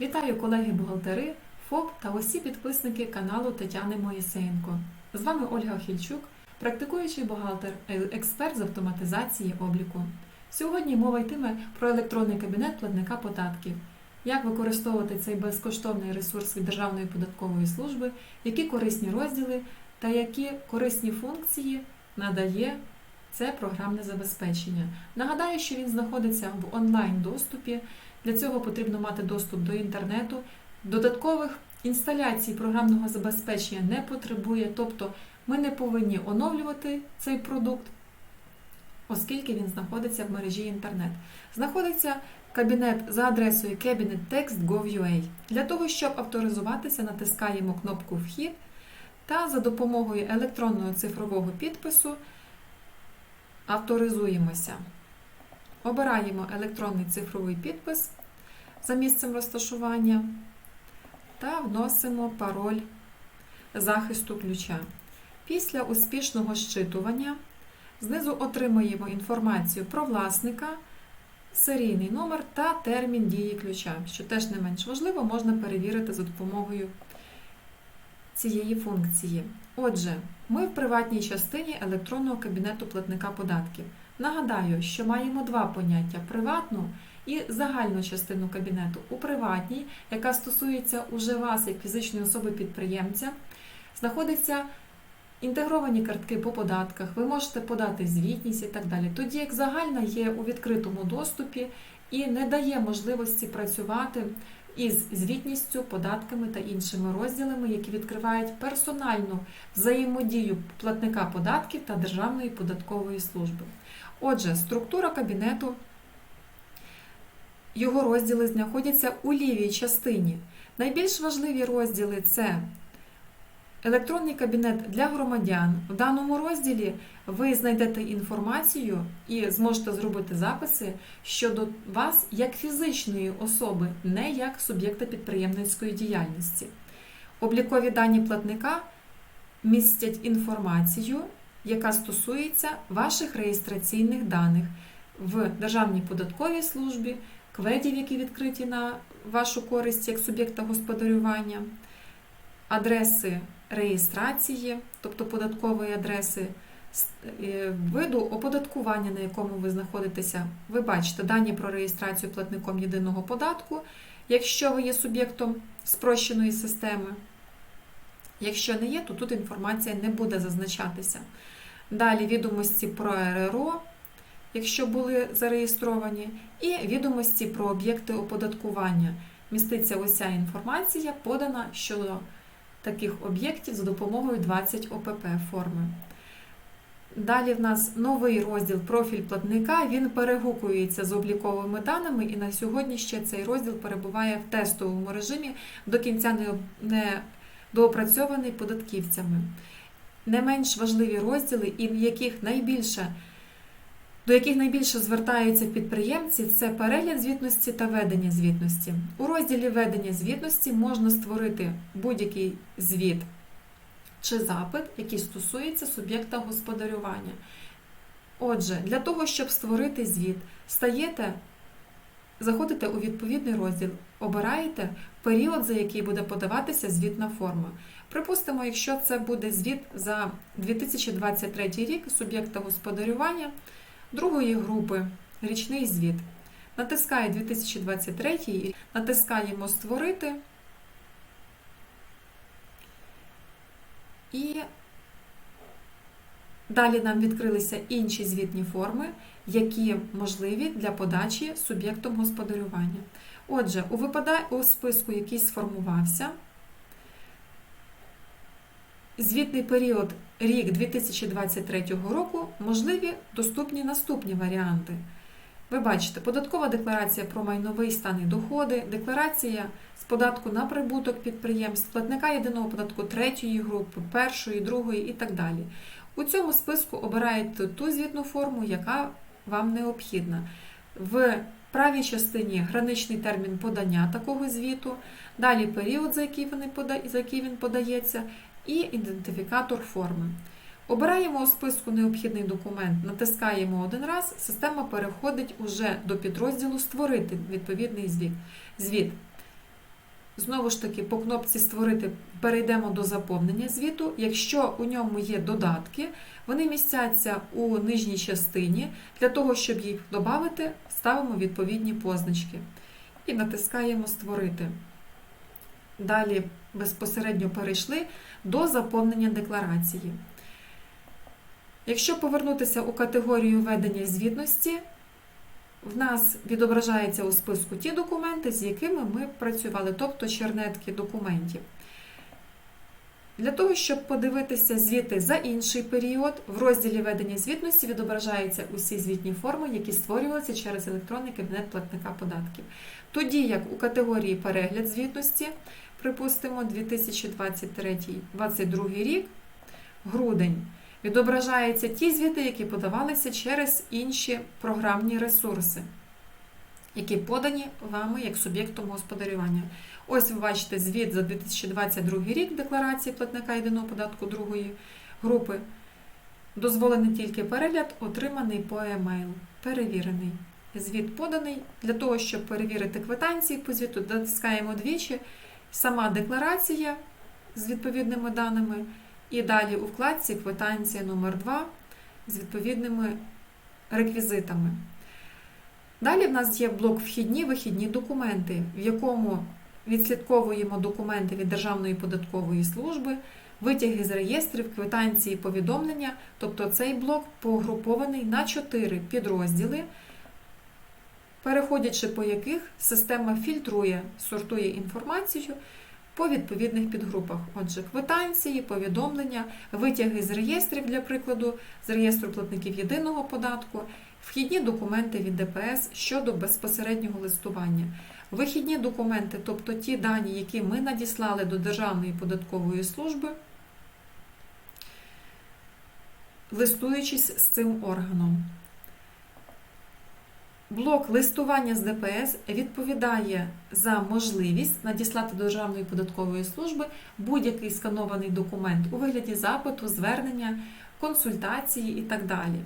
Вітаю колеги-бухгалтери, ФОП та усі підписники каналу Тетяни Моїсеєнко. З вами Ольга Хільчук, практикуючий бухгалтер, е- експерт з автоматизації обліку. Сьогодні мова йтиме про електронний кабінет платника податків, як використовувати цей безкоштовний ресурс від Державної податкової служби, які корисні розділи та які корисні функції надає це програмне забезпечення. Нагадаю, що він знаходиться в онлайн доступі. Для цього потрібно мати доступ до інтернету. Додаткових інсталяцій програмного забезпечення не потребує, тобто ми не повинні оновлювати цей продукт, оскільки він знаходиться в мережі інтернет. Знаходиться кабінет за адресою cabinettext.gov.ua. Для того, щоб авторизуватися, натискаємо кнопку Вхід та за допомогою електронного цифрового підпису авторизуємося. Обираємо електронний цифровий підпис за місцем розташування та вносимо пароль захисту ключа. Після успішного щитування знизу отримуємо інформацію про власника, серійний номер та термін дії ключа, що теж не менш важливо, можна перевірити за допомогою цієї функції. Отже, ми в приватній частині електронного кабінету платника податків. Нагадаю, що маємо два поняття приватну і загальну частину кабінету. У приватній, яка стосується уже вас як фізичної особи-підприємця, знаходяться інтегровані картки по податках, ви можете подати звітність і так далі. Тоді як загальна є у відкритому доступі і не дає можливості працювати із звітністю, податками та іншими розділами, які відкривають персональну взаємодію платника податків та Державної податкової служби. Отже, структура кабінету, його розділи знаходяться у лівій частині. Найбільш важливі розділи це електронний кабінет для громадян. В даному розділі ви знайдете інформацію і зможете зробити записи щодо вас як фізичної особи, не як суб'єкта підприємницької діяльності. Облікові дані платника містять інформацію яка стосується ваших реєстраційних даних в Державній податковій службі, кведів, які відкриті на вашу користь як суб'єкта господарювання, адреси реєстрації, тобто податкової адреси, е, виду оподаткування, на якому ви знаходитеся. Ви бачите дані про реєстрацію платником єдиного податку, якщо ви є суб'єктом спрощеної системи. Якщо не є, то тут інформація не буде зазначатися. Далі відомості про РРО, якщо були зареєстровані, і відомості про об'єкти оподаткування. Міститься уся інформація, подана щодо таких об'єктів за допомогою 20 ОПП форми. Далі в нас новий розділ профіль платника. Він перегукується з обліковими даними, і на сьогодні ще цей розділ перебуває в тестовому режимі, до кінця не доопрацьований податківцями не менш важливі розділи, і в яких найбільше, до яких найбільше звертаються підприємці, це перегляд звітності та ведення звітності. У розділі ведення звітності можна створити будь-який звіт чи запит, який стосується суб'єкта господарювання. Отже, для того, щоб створити звіт, стаєте, заходите у відповідний розділ, обираєте період, за який буде подаватися звітна форма. Припустимо, якщо це буде звіт за 2023 рік суб'єкта господарювання другої групи річний звіт. Натискає 2023 і натискаємо Створити. І далі нам відкрилися інші звітні форми, які можливі для подачі суб'єктом господарювання. Отже, у, випада... у списку, який сформувався, звітний період рік 2023 року можливі доступні наступні варіанти. Ви бачите, податкова декларація про майновий стан і доходи, декларація з податку на прибуток підприємств, платника єдиного податку третьої групи, першої, другої і так далі. У цьому списку обираєте ту звітну форму, яка вам необхідна. В правій частині граничний термін подання такого звіту, далі період, за який, він подається, і ідентифікатор форми. Обираємо у списку необхідний документ, натискаємо один раз, система переходить уже до підрозділу Створити відповідний звіт. Знову ж таки, по кнопці Створити перейдемо до заповнення звіту. Якщо у ньому є додатки, вони містяться у нижній частині. Для того, щоб їх додати, ставимо відповідні позначки і натискаємо Створити. Далі безпосередньо перейшли до заповнення декларації. Якщо повернутися у категорію ведення звітності, в нас відображаються у списку ті документи, з якими ми працювали, тобто чернетки документів. Для того, щоб подивитися звіти за інший період, в розділі ведення звітності відображаються усі звітні форми, які створювалися через електронний кабінет платника податків. Тоді як у категорії перегляд звітності, припустимо, 2023-2022 рік, грудень, відображаються ті звіти, які подавалися через інші програмні ресурси, які подані вами як суб'єктом господарювання. Ось ви бачите звіт за 2022 рік декларації платника єдиного податку другої групи. Дозволений тільки перегляд, отриманий по e-mail, перевірений. Звіт поданий. Для того, щоб перевірити квитанції по звіту, натискаємо двічі. Сама декларація з відповідними даними. І далі у вкладці квитанція номер 2 з відповідними реквізитами. Далі в нас є блок Вхідні вихідні документи, в якому відслідковуємо документи від Державної податкової служби, витяги з реєстрів, квитанції, повідомлення. Тобто цей блок погрупований на 4 підрозділи, переходячи по яких система фільтрує, сортує інформацію по відповідних підгрупах. Отже, квитанції, повідомлення, витяги з реєстрів, для прикладу, з реєстру платників єдиного податку, вхідні документи від ДПС щодо безпосереднього листування. Вихідні документи, тобто ті дані, які ми надіслали до Державної податкової служби, листуючись з цим органом. Блок листування з ДПС відповідає за можливість надіслати до Державної податкової служби будь-який сканований документ у вигляді запиту, звернення, консультації і так далі.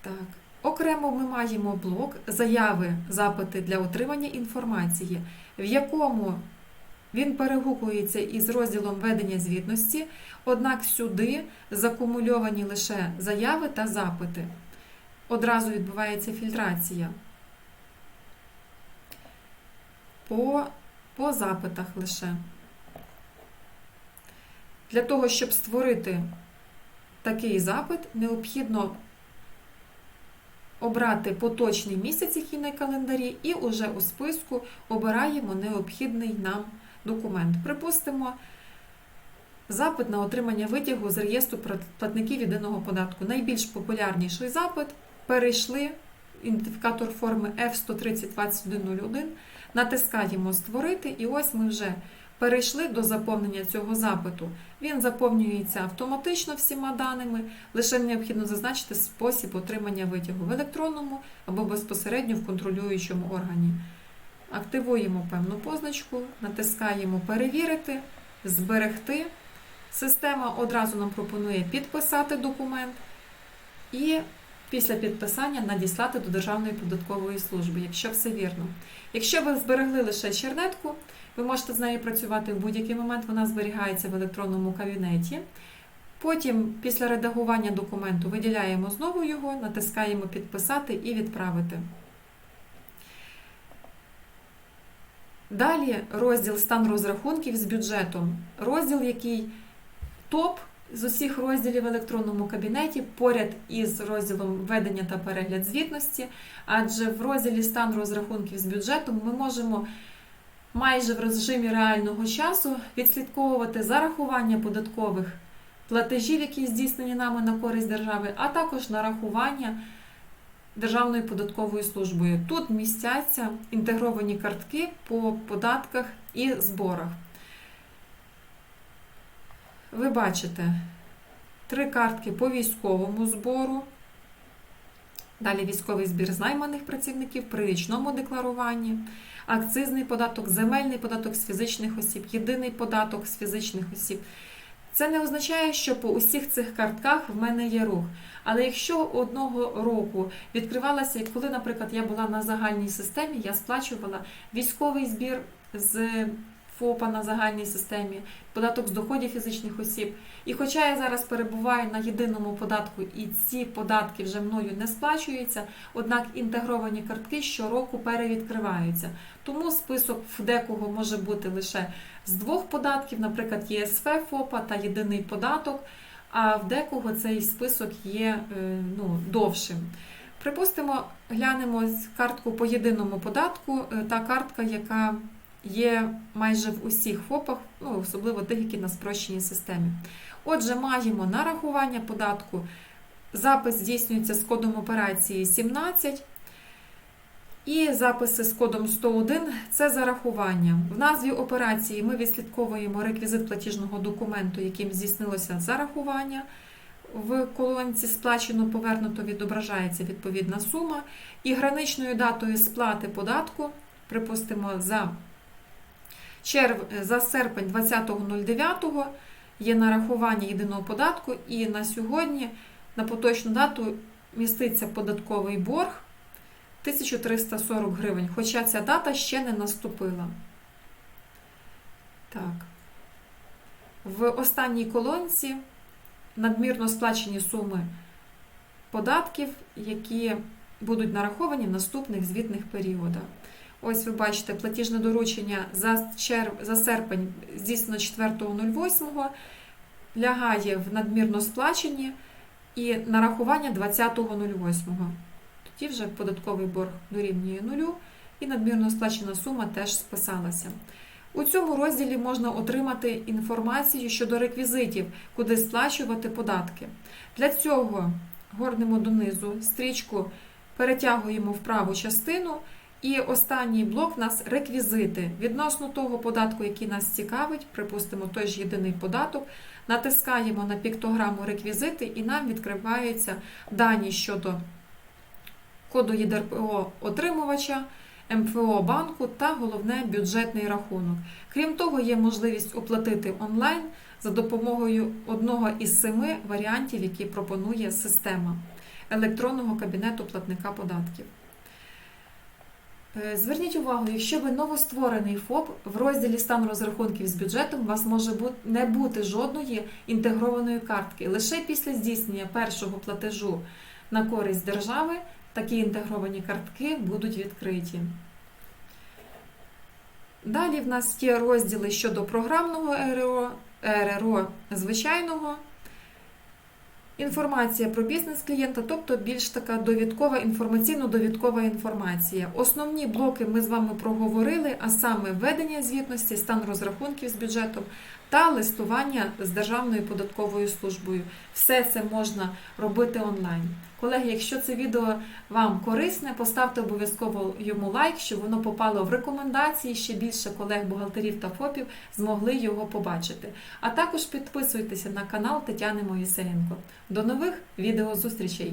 Так. Окремо ми маємо блок заяви, запити для отримання інформації, в якому він перегукується із розділом ведення звітності, однак сюди закумульовані лише заяви та запити. Одразу відбувається фільтрація. По, по запитах лише. Для того, щоб створити такий запит, необхідно обрати поточний місяць, який на календарі, і уже у списку обираємо необхідний нам документ. Припустимо, запит на отримання витягу з реєстру платників єдиного податку. Найбільш популярніший запит перейшли ідентифікатор форми F1302101, натискаємо Створити, і ось ми вже перейшли до заповнення цього запиту. Він заповнюється автоматично всіма даними, лише необхідно зазначити спосіб отримання витягу в електронному або безпосередньо в контролюючому органі. Активуємо певну позначку, натискаємо Перевірити, Зберегти. Система одразу нам пропонує підписати документ і після підписання надіслати до Державної податкової служби, якщо все вірно. Якщо ви зберегли лише чернетку, ви можете з нею працювати в будь-який момент, вона зберігається в електронному кабінеті. Потім, після редагування документу, виділяємо знову його, натискаємо Підписати і відправити. Далі розділ стан розрахунків з бюджетом. Розділ, який топ з усіх розділів в електронному кабінеті, поряд із розділом ведення та перегляд звітності, адже в розділі стан розрахунків з бюджетом ми можемо майже в режимі реального часу відслідковувати зарахування податкових платежів, які здійснені нами на користь держави, а також нарахування Державною податковою службою. Тут містяться інтегровані картки по податках і зборах. Ви бачите три картки по військовому збору. Далі військовий збір з працівників при річному декларуванні, акцизний податок, земельний податок з фізичних осіб, єдиний податок з фізичних осіб. Це не означає, що по усіх цих картках в мене є рух. Але якщо одного року відкривалася, коли, наприклад, я була на загальній системі, я сплачувала військовий збір з ФОПа на загальній системі, податок з доходів фізичних осіб. І хоча я зараз перебуваю на єдиному податку і ці податки вже мною не сплачуються, однак інтегровані картки щороку перевідкриваються. Тому список в декого може бути лише з двох податків, наприклад, ЄСФ ФОПа та єдиний податок, а в декого цей список є е, ну, довшим. Припустимо, глянемо картку по єдиному податку, е, та картка, яка є майже в усіх ФОПах, ну, особливо тих, які на спрощеній системі. Отже, маємо нарахування податку. Запис здійснюється з кодом операції 17. І записи з кодом 101 це зарахування. В назві операції ми відслідковуємо реквізит платіжного документу, яким здійснилося зарахування. В колонці сплачено повернуто відображається відповідна сума. І граничною датою сплати податку, припустимо, за, черв... за серпень 20.09 є нарахування єдиного податку, і на сьогодні, на поточну дату, міститься податковий борг. 1340 гривень, хоча ця дата ще не наступила. Так. В останній колонці надмірно сплачені суми податків, які будуть нараховані в наступних звітних періодах. Ось ви бачите, платіжне доручення за, черв... за серпень здійснено 4.08, лягає в надмірно сплачені і нарахування 20.08. Тоді вже податковий борг дорівнює нулю, і надмірно сплачена сума теж списалася. У цьому розділі можна отримати інформацію щодо реквізитів, куди сплачувати податки. Для цього горнемо донизу стрічку, перетягуємо в праву частину, і останній блок у нас реквізити. Відносно того податку, який нас цікавить, припустимо, той ж єдиний податок, натискаємо на піктограму реквізити, і нам відкриваються дані щодо коду ЄДРПО отримувача, МФО банку та головне бюджетний рахунок. Крім того, є можливість оплатити онлайн за допомогою одного із семи варіантів, які пропонує система електронного кабінету платника податків. Е, Зверніть увагу, якщо ви новостворений ФОП, в розділі стан розрахунків з бюджетом у вас може не бути жодної інтегрованої картки. Лише після здійснення першого платежу на користь держави такі інтегровані картки будуть відкриті. Далі в нас є розділи щодо програмного РРО, РРО звичайного. Інформація про бізнес клієнта, тобто більш така довідкова, інформаційно-довідкова інформація. Основні блоки ми з вами проговорили, а саме ведення звітності, стан розрахунків з бюджетом та листування з Державною податковою службою. Все це можна робити онлайн. Колеги, якщо це відео вам корисне, поставте обов'язково йому лайк, щоб воно попало в рекомендації. Ще більше колег бухгалтерів та ФОПів змогли його побачити. А також підписуйтеся на канал Тетяни Моїсеєнко. До нових відеозустрічей!